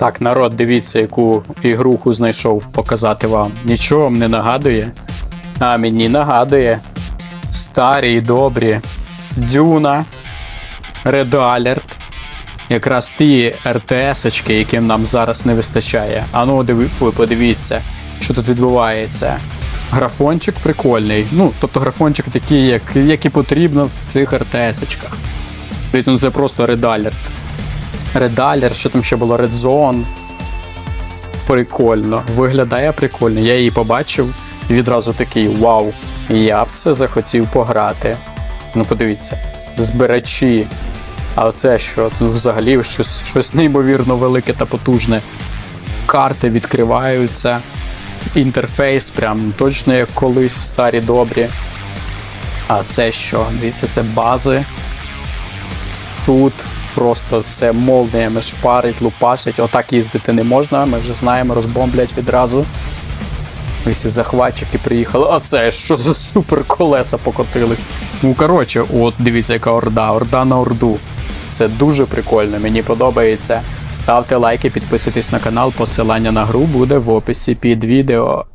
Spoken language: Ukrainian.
Так, народ, дивіться, яку ігруху знайшов показати вам. Нічого вам не нагадує? А мені нагадує. Старі і добрі. Дюна. Red Alert. Якраз ті РТС-очки, яким нам зараз не вистачає. А ну, ви подивіться, що тут відбувається. Графончик прикольний. Ну, тобто графончик такий, як, як і потрібно в цих РТС-очках. Ну це просто Alert. Red Alert, що там ще було? Red Zone. Прикольно. Виглядає прикольно. Я її побачив і відразу такий вау. Я б це захотів пограти. Ну, подивіться, збирачі. А оце що? Тут взагалі щось, щось неймовірно велике та потужне. Карти відкриваються. Інтерфейс, прям точно як колись в старі добрі. А це що? Дивіться, це бази. Тут просто все молніями шпарить, лупашить. Отак їздити не можна, ми вже знаємо, розбомблять відразу. Ось і захватчики приїхали. А це що за супер колеса покотились. Ну, коротше, от дивіться, яка орда, орда на орду. Це дуже прикольно, мені подобається. Ставте лайки, підписуйтесь на канал, посилання на гру буде в описі під відео.